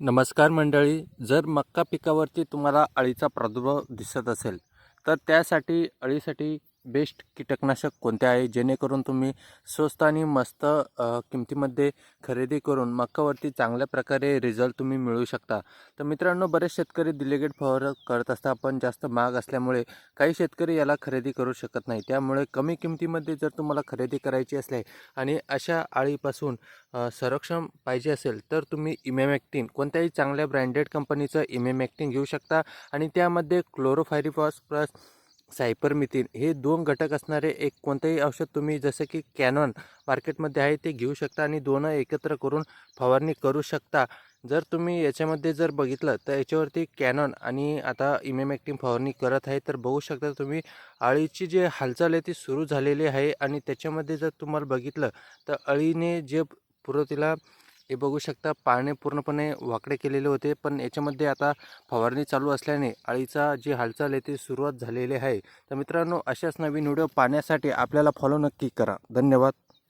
नमस्कार मंडळी जर मक्का पिकावरती तुम्हाला अळीचा प्रादुर्भाव दिसत असेल तर त्यासाठी अळीसाठी बेस्ट कीटकनाशक कोणते आहे? जेणेकरून तुम्ही स्वस्त आणि मस्त किमतीमध्ये खरेदी करून मक्कावरती चांगल्या प्रकारे रिझल्ट तुम्ही मिळवू शकता. तर मित्रांनो बरेच शेतकरी दिलेगेट फवार करत असता पण जास्त महाग असल्यामुळे काही शेतकरी याला खरेदी करू शकत नाही. त्यामुळे कमी किमतीमध्ये जर तुम्हाला खरेदी करायची असले आणि अशा अळीपासून संरक्षण पाहिजे असेल तर तुम्ही इमेमॅक्टिन कोणत्याही चांगल्या ब्रँडेड कंपनीचं इमेमॅक्टिन घेऊ शकता. आणि त्यामध्ये क्लोरोफायरिफॉस प्लस सायपरमिथिन हे दोन घटक असणारे एक कोणतंही औषध तुम्ही जसं की कॅनॉन मार्केटमध्ये आहे ते घेऊ शकता आणि दोनं एकत्र करून फवारणी करू शकता. जर तुम्ही याच्यामध्ये जर बघितलं तर याच्यावरती कॅनॉन आणि आता इमेमॅक्टिन फवारणी करत आहे तर बघू शकता तुम्ही अळीची जी हालचाल आहे ती सुरू झालेली आहे आणि त्याच्यामध्ये जर तुम्हाला बघितलं तर अळीने जे पुरवतीला हे बघू शकता पाने पूर्णपणे वाकडे केलेले होते पण याच्यामध्ये आता फवारणी चालू असल्याने अळीचा जी हालचाल आहे ती सुरुवात झालेली आहे. तर मित्रांनो अशाच नवीन व्हिडिओ पाहण्यासाठी आपल्याला फॉलो नक्की करा. धन्यवाद.